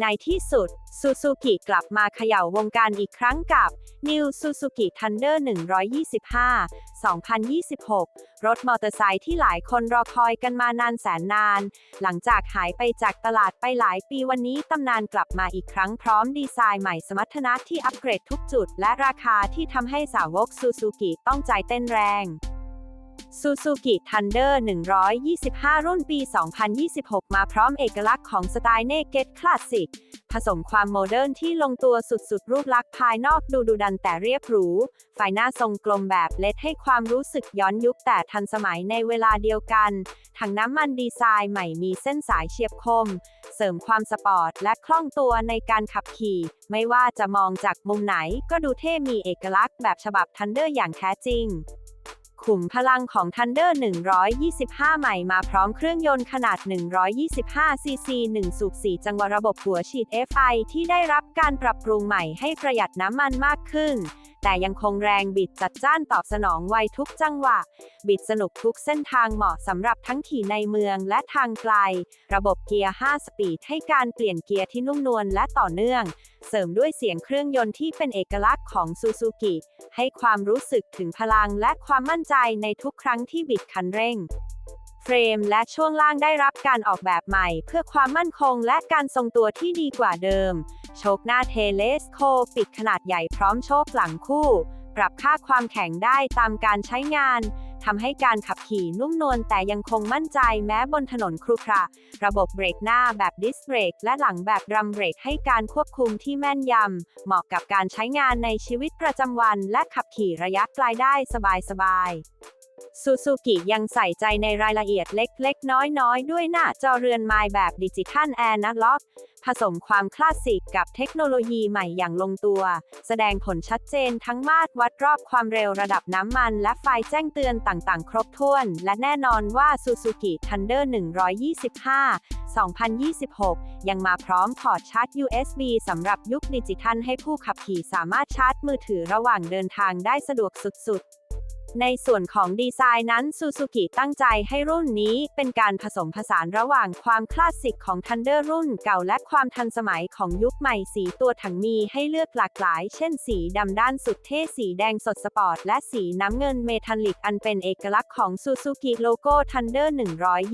ในที่สุด ซูซูกิกลับมาเขย่าวงการอีกครั้งกับ New Suzuki Thunder 125 2026 รถมอเตอร์ไซค์ที่หลายคนรอคอยกันมานานแสนนาน หลังจากหายไปจากตลาดไปหลายปีวันนี้ตำนานกลับมาอีกครั้งพร้อมดีไซน์ใหม่สมรรถนะที่อัปเกรดทุกจุด และราคาที่ทำให้สาวกซูซูกิต้องใจเต้นแรง Suzuki Thunder 125 รุ่นปี 2026 มาพร้อมเอกลักษณ์ของสไตล์เนเกตคลาสสิก ผสมความโมเดิร์นที่ลงตัวสุดๆ รูปลักษณ์ภายนอกดูดุดันแต่เรียบหรูไฟหน้าทรงกลมแบบเล็ดให้ความรู้สึกย้อนยุคแต่ทันสมัยในเวลาเดียวกัน ถังน้ำมันดีไซน์ใหม่มีเส้นสายเฉียบคม เสริมความสปอร์ตและคล่องตัวในการขับขี่ ไม่ว่าจะมองจากมุมไหนก็ดูเท่มีเอกลักษณ์แบบฉบับ Thunder อย่างแท้จริง ขุมพลังของ Thunder 125 ใหม่มาพร้อมเครื่องยนต์ขนาด 125 ซีซี1สูบ4จังหวะระบบหัวฉีด FI ที่ได้รับการปรับปรุงใหม่ให้ประหยัดน้ำมันมากขึ้น แต่ยังคงแรงบิดจัดจ้านตอบสนองไวทุกจังหวะ บิดสนุกทุกเส้นทางเหมาะสำหรับทั้งขี่ในเมืองและทางไกล ระบบเกียร์ 5 สปีดให้การเปลี่ยนเกียร์ที่นุ่มนวลและต่อเนื่อง เสริมด้วยเสียงเครื่องยนต์ที่เป็นเอกลักษณ์ของซูซูกิ ให้ความรู้สึกถึงพลังและความมั่นใจในทุกครั้งที่บิดคันเร่งเฟรมและช่วงล่างได้รับการออกแบบใหม่ เพื่อความมั่นคงและการทรงตัวที่ดีกว่าเดิม ชคหน้าเทเลสโคปิดขนาดใหญ่พร้อมโชคหลังคู่ ปรับค่าความแข็งได้ตามการใช้งานทำให้การขับขี่นุ่มนวลแต่ยังคงมั่นใจแม้บนถนนครุขระ ระบบเบรกหน้าแบบดิสเบรกและหลังแบบรัมเบรกให้การควบคุมที่แม่นยำ เหมาะกับการใช้งานในชีวิตประจำวัน และขับขี่ระยะไกลได้สบายๆ ซูซูกิยังใส่ใจในรายละเอียดเล็กๆ น้อยๆ ด้วยหน้าจอเรือนไม้แบบดิจิทัลแอนาล็อก ผสมความคลาสสิกกับเทคโนโลยีใหม่อย่างลงตัว แสดงผลชัดเจนทั้งมาตรวัดรอบความเร็วระดับน้ำมันและไฟแจ้งเตือนต่างๆ ครบถ้วน และแน่นอนว่า Suzuki Thunder 125 2026 ยังมาพร้อมพอร์ตชาร์จ USB สำหรับยุคดิจิทัลให้ผู้ขับขี่สามารถชาร์จมือถือระหว่างเดินทางได้สะดวกสุดๆ ในส่วนของดีไซน์นั้นซูซูกิตั้งใจให้รุ่นนี้เป็นการผสมผสานระหว่างความคลาสสิกของ Thunder รุ่นเก่าและความทันสมัยของยุคใหม่สีตัวถังมีให้เลือกหลากหลาย เช่นสีดำด้านสุดเท่สีแดงสดสปอร์ต และสีน้ำเงินเมทัลลิกอันเป็นเอกลักษณ์ของซูซูกิโลโก้ Thunder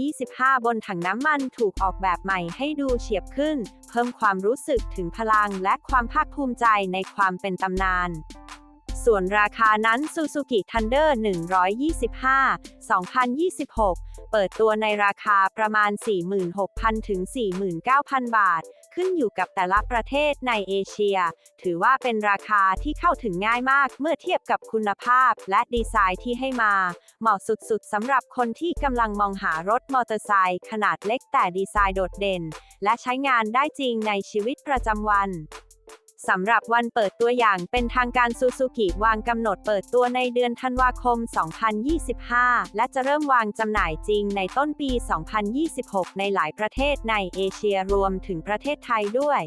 125 บนถังน้ำมันถูกออกแบบใหม่ให้ดูเฉียบขึ้น เพิ่มความรู้สึกถึงพลังและความภาคภูมิใจในความเป็นตำนาน ส่วนราคานั้น Suzuki Thunder 125 2026 เปิดตัวในราคาประมาณ 46,000 ถึง 49,000 บาท ขึ้นอยู่กับแต่ละประเทศในเอเชีย ถือว่าเป็นราคาที่เข้าถึงง่ายมากเมื่อเทียบกับคุณภาพและดีไซน์ที่ให้มา เหมาะสุดๆสำหรับคนที่กำลังมองหารถมอเตอร์ไซค์ขนาดเล็กแต่ดีไซน์โดดเด่น และใช้งานได้จริงในชีวิตประจำวัน สำหรับวันเปิดตัวอย่างเป็นทางการซูซูกิวางกำหนดเปิดตัวในเดือนธันวาคม 2025 และจะเริ่มวางจำหน่ายจริงในต้นปี 2026 ในหลายประเทศในเอเชียรวมถึงประเทศไทยด้วย